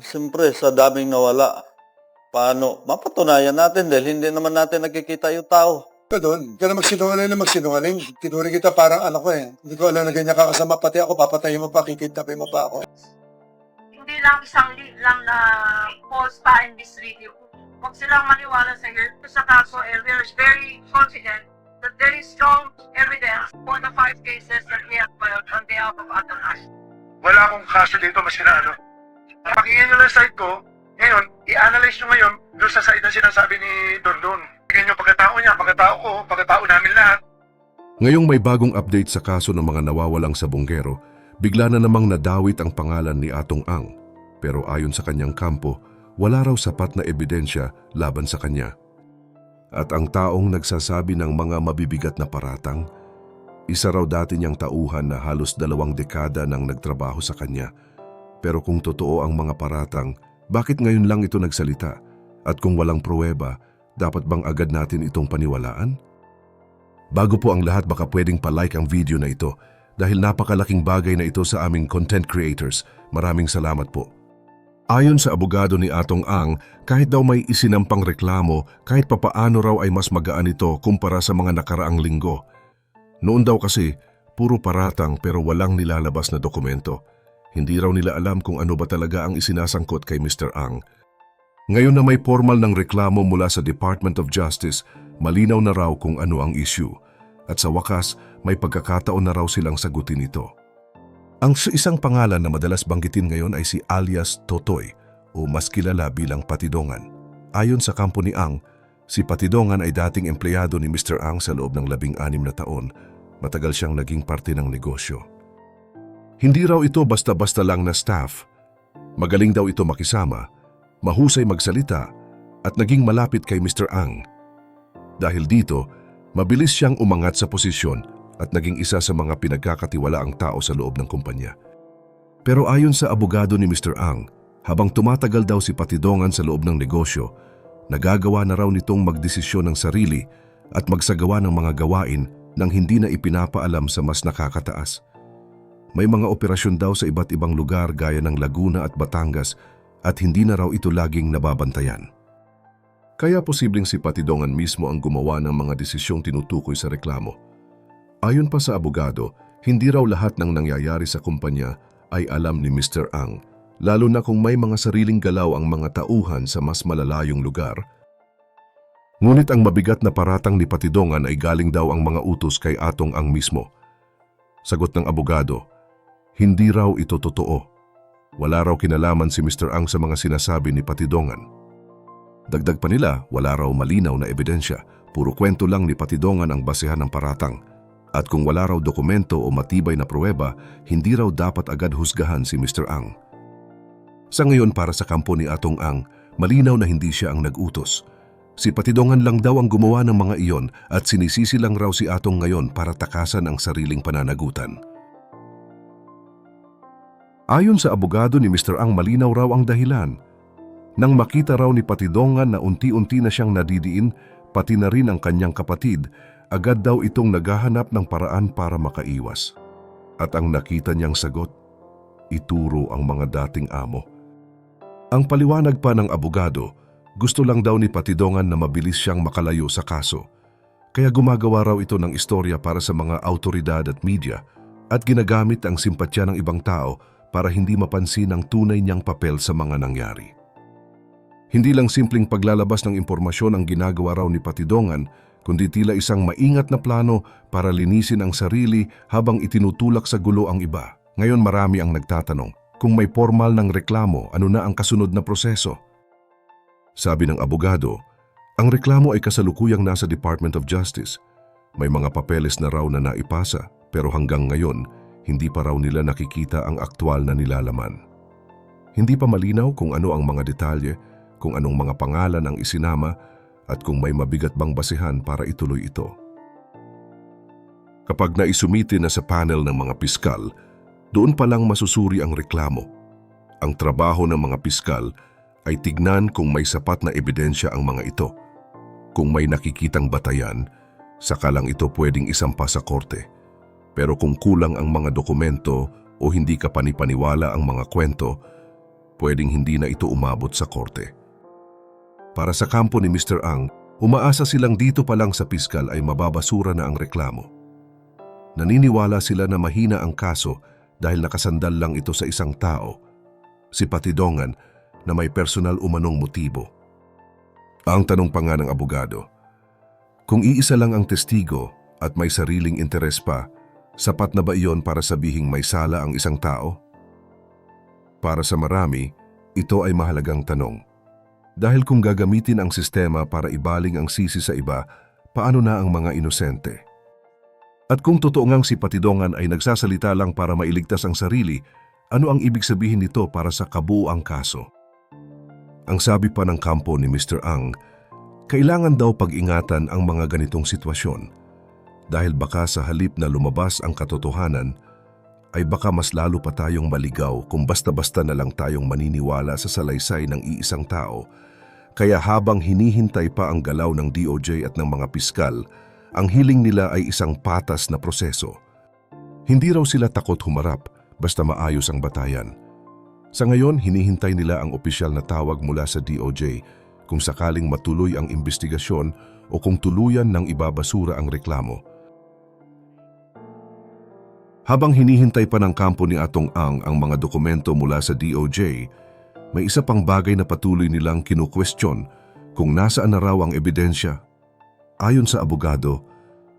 siyempre sa daming nawala, paano, mapatunayan natin dahil hindi naman natin nakikita yung tao. Doon, ka na magsinungaling na magsinungaling. Tinuring kita parang anak ko eh. Hindi ko alam na ganyan kakasama. Pati ako, papatayin mo pa, kikidnapin mo pa ako. hindi lang isang lead lang na post pa in this video. Huwag silang maniwala sa here. Sa kaso, eh, we are very confident that there is strong evidence for the five cases that we have filed on behalf of Adonai. Wala akong kaso dito, masina ano. Pakinggan nyo lang side ko. Ngayon, i-analyze nyo ngayon doon sa side na sinasabi ni Don Don. Pakinggan nyo pagkatao niya, pagkatao ko, pagkatao namin lahat. Ngayong may bagong update sa kaso ng mga nawawalang sabonggero, bigla na namang nadawit ang pangalan ni Atong Ang. Pero ayon sa kanyang kampo, wala raw sapat na ebidensya laban sa kanya. At ang taong nagsasabi ng mga mabibigat na paratang, isa raw dati niyang tauhan na halos dalawang dekada nang nagtrabaho sa kanya. Pero kung totoo ang mga paratang, bakit ngayon lang ito nagsalita? At kung walang pruweba, dapat bang agad natin itong paniwalaan? Bago po ang lahat baka pwedeng palike ang video na ito dahil napakalaking bagay na ito sa aming content creators. Maraming salamat po. Ayon sa abogado ni Atong Ang, kahit daw may isinampang reklamo, kahit papaano raw ay mas magaan ito kumpara sa mga nakaraang linggo. Noon daw kasi, puro paratang pero walang nilalabas na dokumento. Hindi raw nila alam kung ano ba talaga ang isinasangkot kay Mr. Ang. Ngayon na may formal ng reklamo mula sa Department of Justice, malinaw na raw kung ano ang issue. At sa wakas, may pagkakataon na raw silang sagutin ito. Ang sa isang pangalan na madalas banggitin ngayon ay si alias Totoy o mas kilala bilang Patidongan. Ayon sa kampo ni Ang, si Patidongan ay dating empleyado ni Mr. Ang sa loob ng labing anim na taon. Matagal siyang naging parte ng negosyo. Hindi raw ito basta-basta lang na staff. Magaling daw ito makisama, mahusay magsalita at naging malapit kay Mr. Ang. Dahil dito, mabilis siyang umangat sa posisyon at naging isa sa mga pinagkakatiwalaang tao sa loob ng kumpanya. Pero ayon sa abogado ni Mr. Ang, habang tumatagal daw si Patidongan sa loob ng negosyo, nagagawa na raw nitong magdesisyon ng sarili at magsagawa ng mga gawain nang hindi na ipinapaalam sa mas nakakataas. May mga operasyon daw sa iba't ibang lugar gaya ng Laguna at Batangas at hindi na raw ito laging nababantayan. Kaya posibleng si Patidongan mismo ang gumawa ng mga desisyong tinutukoy sa reklamo. Ayon pa sa abogado, hindi raw lahat ng nangyayari sa kumpanya ay alam ni Mr. Ang, lalo na kung may mga sariling galaw ang mga tauhan sa mas malalayong lugar. Ngunit ang mabigat na paratang ni Patidongan ay galing daw ang mga utos kay Atong Ang mismo. Sagot ng abogado, hindi raw ito totoo. Wala raw kinalaman si Mr. Ang sa mga sinasabi ni Patidongan. Dagdag pa nila, wala raw malinaw na ebidensya. Puro kwento lang ni Patidongan ang basehan ng paratang. At kung wala raw dokumento o matibay na pruweba, hindi raw dapat agad husgahan si Mr. Ang. Sa ngayon para sa kampo ni Atong Ang, malinaw na hindi siya ang nag-utos. Si Patidongan lang daw ang gumawa ng mga iyon at sinisisi lang raw si Atong ngayon para takasan ang sariling pananagutan. Ayon sa abogado ni Mr. Ang malinaw raw ang dahilan. Nang makita raw ni Patidongan na unti-unti na siyang nadidiin, pati na rin ang kanyang kapatid, agad daw itong naghahanap ng paraan para makaiwas. At ang nakita niyang sagot, ituro ang mga dating amo. Ang paliwanag pa ng abogado, gusto lang daw ni Patidongan na mabilis siyang makalayo sa kaso. Kaya gumagawa raw ito ng istorya para sa mga autoridad at media at ginagamit ang simpatya ng ibang tao para hindi mapansin ang tunay niyang papel sa mga nangyari. Hindi lang simpleng paglalabas ng impormasyon ang ginagawa raw ni Patidongan, kundi tila isang maingat na plano para linisin ang sarili habang itinutulak sa gulo ang iba. Ngayon marami ang nagtatanong, kung may formal ng reklamo, ano na ang kasunod na proseso? Sabi ng abogado, ang reklamo ay kasalukuyang nasa Department of Justice. May mga papeles na raw na naipasa, pero hanggang ngayon, hindi pa raw nila nakikita ang aktwal na nilalaman. Hindi pa malinaw kung ano ang mga detalye, kung anong mga pangalan ang isinama, at kung may mabigat bang basihan para ituloy ito. Kapag naisumiti na sa panel ng mga piskal, doon pa lang masusuri ang reklamo. Ang trabaho ng mga piskal ay tignan kung may sapat na ebidensya ang mga ito. Kung may nakikitang batayan, saka lang ito pwedeng isampa sa korte. Pero kung kulang ang mga dokumento o hindi ka panipaniwala ang mga kwento, pwedeng hindi na ito umabot sa korte. Para sa kampo ni Mr. Ang, umaasa silang dito pa lang sa piskal ay mababasura na ang reklamo. Naniniwala sila na mahina ang kaso dahil nakasandal lang ito sa isang tao, si Patidongan na may personal umanong motibo. Ang tanong pa nga ng abogado, kung iisa lang ang testigo at may sariling interes pa, sapat na ba iyon para sabihing may sala ang isang tao? Para sa marami, ito ay mahalagang tanong. Dahil kung gagamitin ang sistema para ibaling ang sisi sa iba, paano na ang mga inosente? At kung totoo ngang si Patidongan ay nagsasalita lang para mailigtas ang sarili, ano ang ibig sabihin nito para sa kabuuang kaso? Ang sabi pa ng kampo ni Mr. Ang, kailangan daw pag-ingatan ang mga ganitong sitwasyon dahil baka sa halip na lumabas ang katotohanan, ay baka mas lalo pa tayong maligaw kung basta-basta na lang tayong maniniwala sa salaysay ng iisang tao. Kaya habang hinihintay pa ang galaw ng DOJ at ng mga piskal, ang hiling nila ay isang patas na proseso. Hindi raw sila takot humarap basta maayos ang batayan. Sa ngayon, hinihintay nila ang opisyal na tawag mula sa DOJ kung sakaling matuloy ang investigasyon o kung tuluyan ng ibabasura ang reklamo. Habang hinihintay pa ng kampo ni Atong Ang ang mga dokumento mula sa DOJ, may isa pang bagay na patuloy nilang kinukwestiyon kung nasaan na raw ang ebidensya. Ayon sa abogado,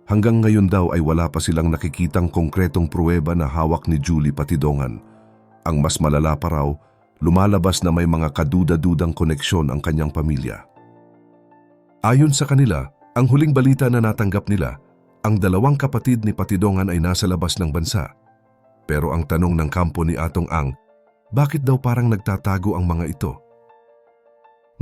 hanggang ngayon daw ay wala pa silang nakikitang konkretong pruweba na hawak ni Julie Patidongan. Ang mas malala pa raw, lumalabas na may mga kaduda-dudang koneksyon ang kanyang pamilya. Ayon sa kanila, ang huling balita na natanggap nila, ang dalawang kapatid ni Patidongan ay nasa labas ng bansa. Pero ang tanong ng kampo ni Atong Ang, bakit daw parang nagtatago ang mga ito?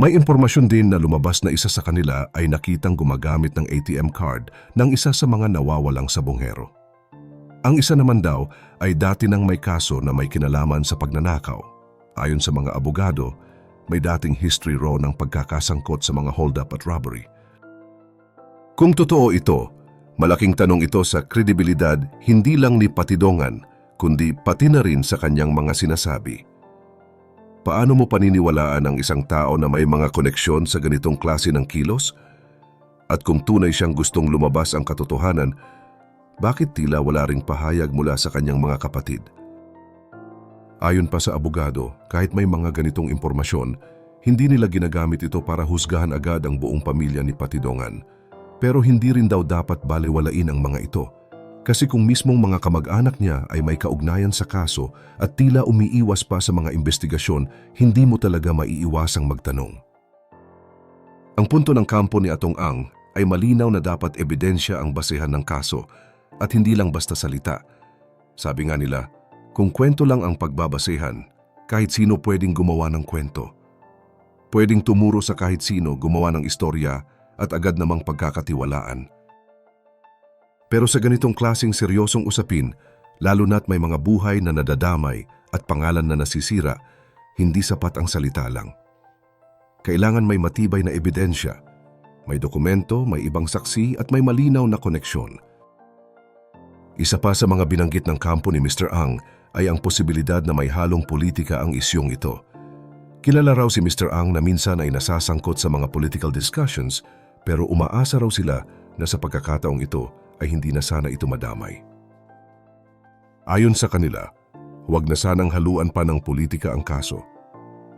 May impormasyon din na lumabas na isa sa kanila ay nakitang gumagamit ng ATM card ng isa sa mga nawawalang sabongero. Ang isa naman daw ay dati nang may kaso na may kinalaman sa pagnanakaw. Ayon sa mga abogado, may dating history raw ng pagkakasangkot sa mga hold-up at robbery. Kung totoo ito, malaking tanong ito sa kredibilidad hindi lang ni Patidongan, kundi pati na rin sa kanyang mga sinasabi. Paano mo paniniwalaan ang isang tao na may mga koneksyon sa ganitong klase ng kilos? At kung tunay siyang gustong lumabas ang katotohanan, bakit tila wala ring pahayag mula sa kanyang mga kapatid? Ayon pa sa abogado, kahit may mga ganitong impormasyon, hindi nila ginagamit ito para husgahan agad ang buong pamilya ni Patidongan. Pero hindi rin daw dapat balewalain ang mga ito. Kasi kung mismong mga kamag-anak niya ay may kaugnayan sa kaso at tila umiiwas pa sa mga investigasyon, hindi mo talaga maiiwasang magtanong. Ang punto ng kampo ni Atong Ang ay malinaw na dapat ebidensya ang basehan ng kaso at hindi lang basta salita. Sabi nga nila, kung kwento lang ang pagbabasehan, kahit sino pwedeng gumawa ng kwento. Pwedeng tumuro sa kahit sino gumawa ng istorya at agad namang pagkakatiwalaan. Pero sa ganitong klasing seryosong usapin, lalo na't may mga buhay na nadadamay at pangalan na nasisira, hindi sapat ang salita lang. Kailangan may matibay na ebidensya, may dokumento, may ibang saksi at may malinaw na koneksyon. Isa pa sa mga binanggit ng kampo ni Mr. Ang ay ang posibilidad na may halong politika ang isyong ito. Kilala raw si Mr. Ang na minsan ay nasasangkot sa mga political discussions pero umaasa raw sila na sa pagkakataong ito ay hindi na sana ito madamay. Ayon sa kanila, huwag na sanang haluan pa ng politika ang kaso.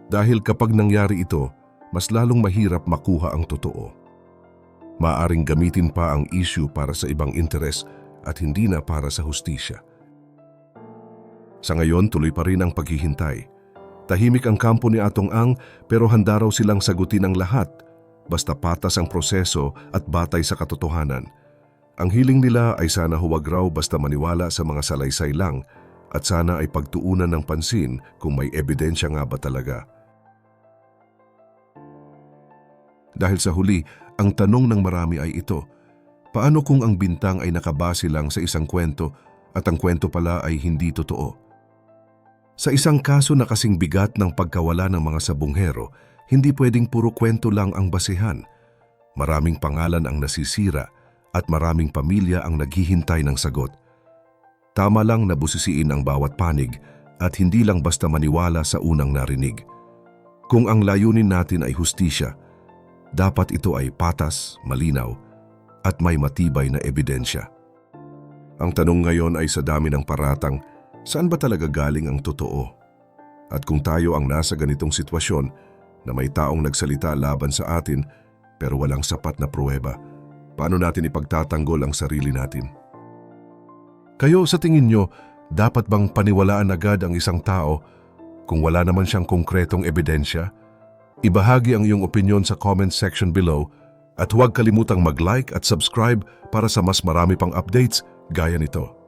Dahil kapag nangyari ito, mas lalong mahirap makuha ang totoo. Maaring gamitin pa ang issue para sa ibang interes at hindi na para sa hustisya. Sa ngayon, tuloy pa rin ang paghihintay. Tahimik ang kampo ni Atong Ang pero handa raw silang sagutin ang lahat basta patas ang proseso at batay sa katotohanan. Ang hiling nila ay sana huwag raw basta maniwala sa mga salaysay lang at sana ay pagtuunan ng pansin kung may ebidensya nga ba talaga. Dahil sa huli, ang tanong ng marami ay ito, paano kung ang bintang ay nakabase lang sa isang kwento at ang kwento pala ay hindi totoo? Sa isang kaso na kasing bigat ng pagkawala ng mga sabonghero, hindi pwedeng puro kwento lang ang basehan. Maraming pangalan ang nasisira at maraming pamilya ang naghihintay ng sagot. Tama lang na busisiin ang bawat panig at hindi lang basta maniwala sa unang narinig. Kung ang layunin natin ay hustisya, dapat ito ay patas, malinaw, at may matibay na ebidensya. Ang tanong ngayon ay sa dami ng paratang, saan ba talaga galing ang totoo? At kung tayo ang nasa ganitong sitwasyon na may taong nagsalita laban sa atin pero walang sapat na pruweba, paano natin ipagtatanggol ang sarili natin? Kayo sa tingin nyo, dapat bang paniwalaan agad ang isang tao kung wala naman siyang konkretong ebidensya? Ibahagi ang iyong opinion sa comment section below at huwag kalimutang mag-like at subscribe para sa mas marami pang updates gaya nito.